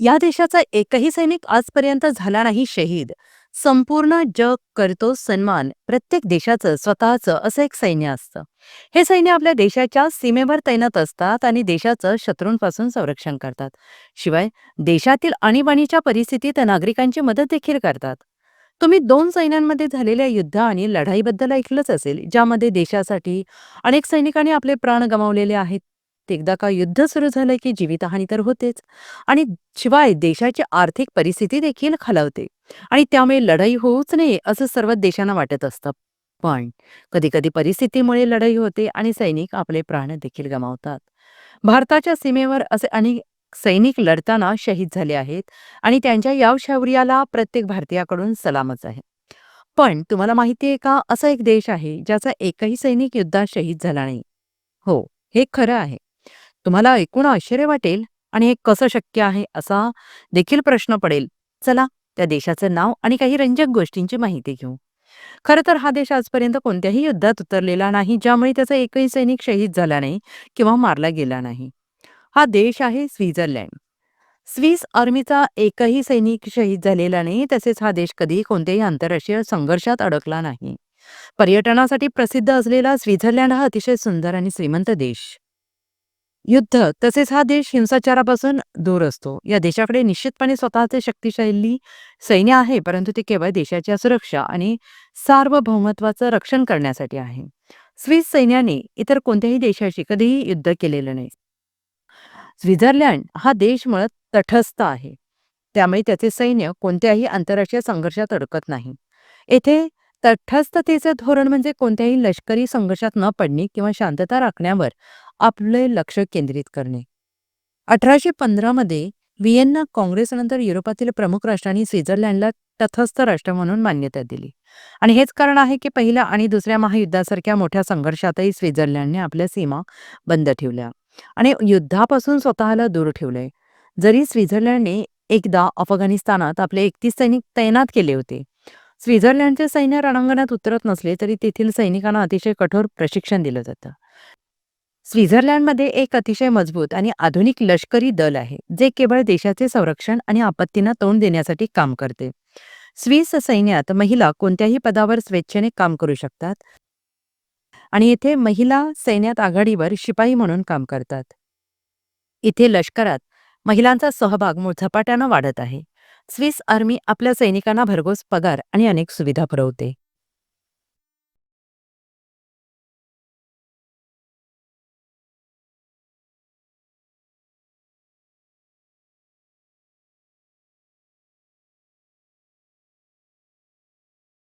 या देशाचा एकही सैनिक आजपर्यंत झाला नाही शहीद. संपूर्ण जग करतो सन्मान. प्रत्येक देशाचं स्वतःचं असं एक सैन्य असतं. हे सैन्य आपल्या देशाच्या सीमेवर तैनात असतात आणि देशाचं शत्रूंपासून संरक्षण करतात. शिवाय देशातील आणीबाणीच्या परिस्थितीत नागरिकांची मदत देखील करतात. तुम्ही दोन सैन्यांमध्ये झालेल्या युद्ध आणि लढाईबद्दल ऐकलंच असेल ज्यामध्ये देशासाठी अनेक सैनिकांनी आपले प्राण गमावलेले आहेत. एकदा का युद्ध सुरू झालं की जीवितहानी तर होतेच. आणि शिवाय देशाची आर्थिक परिस्थिती देखील खालावते. आणि त्यामुळे लढाई होऊच नये असं सर्व देशांना वाटत असतं. पण कधीकधी परिस्थितीमुळे लढाई होते आणि सैनिक आपले प्राण देखील गमावतात. भारताच्या सीमेवर असे अनेक सैनिक लढताना शहीद झाले आहेत आणि त्यांच्या या शौर्याला प्रत्येक भारतीयाकडून सलामच आहे. पण तुम्हाला माहिती आहे का असा एक देश आहे ज्याचा एकही सैनिक युद्धात शहीद झाला नाही? हो हे खरं आहे. तुम्हाला ऐकून आश्चर्य वाटेल आणि हे कसं शक्य आहे असा देखील प्रश्न पडेल. चला त्या देशाचं नाव आणि काही रंजक गोष्टींची माहिती घेऊ. खरं तर हा देश आजपर्यंत कोणत्याही युद्धात उतरलेला नाही ज्यामुळे त्याचा एकही सैनिक शहीद झाला नाही किंवा मारला गेला नाही. हा देश आहे स्वित्झर्लंड. स्विस आर्मीचा एकही सैनिक शहीद झालेला नाही तसेच हा देश कधी कोणत्याही आंतरराष्ट्रीय संघर्षात अडकला नाही. पर्यटनासाठी प्रसिद्ध असलेला स्वित्झर्लंड हा अतिशय सुंदर आणि श्रीमंत देश. युद्ध तसेच हा देश हिंसाचारापासून दूर असतो. या देशाकडे निश्चितपणे स्वतःचे शक्तिशाली सैन्य आहे परंतु ते केवळ देशाच्या सुरक्षा आणि सार्वभौमत्वाचं रक्षण करण्यासाठी आहे. स्विस सैन्याने इतर कोणत्याही देशाशी कधीही युद्ध केलेलं नाही. स्वित्झर्लंड हा देश मुळात तटस्थ आहे. त्यामुळे त्याचे सैन्य कोणत्याही आंतरराष्ट्रीय संघर्षात अडकत नाही. येथे तटस्थतेचे धोरण म्हणजे कोणत्याही लष्करी संघर्षात न पडणे किंवा शांतता राखण्यावर आपले लक्ष केंद्रित करणे. अठराशे पंधरा मध्ये व्हिएन्ना काँग्रेसनंतर युरोपातील प्रमुख राष्ट्रांनी स्वित्झर्लंडला तटस्थ राष्ट्र म्हणून मान्यता दिली. आणि हेच कारण आहे की पहिल्या आणि दुसऱ्या महायुद्धासारख्या मोठ्या संघर्षातही स्वित्झर्लंडने आपल्या सीमा बंद ठेवल्या. आणि युद्धापासून स्वतःला दूर ठेवले जरी स्वित्झर्लंडने एकदा अफगाणिस्तानात आपले एकतीस सैनिक तैनात केले होते स्वित्झर्लंडचे सैन्य रणांगणात उतरत नसले तरी तेथील सैनिकांना अतिशय कठोर प्रशिक्षण दिलं जातं. स्वित्झर्लंडमध्ये एक अतिशय मजबूत आणि आधुनिक लष्करी दल आहे जे केवळ देशाचे संरक्षण आणि आपत्तींना तोंड देण्यासाठी काम करते. स्विस सैन्यात महिला कोणत्याही पदावर स्वेच्छेने काम करू शकतात आणि येथे महिला सैन्यात आघाडीवर शिपाई म्हणून काम करतात. इथे लष्करात महिलांचा सहभाग झपाट्यानं वाढत आहे. स्विस आर्मी आपल्या सैनिकांना भरघोस पगार आणि अनेक सुविधा पुरवते.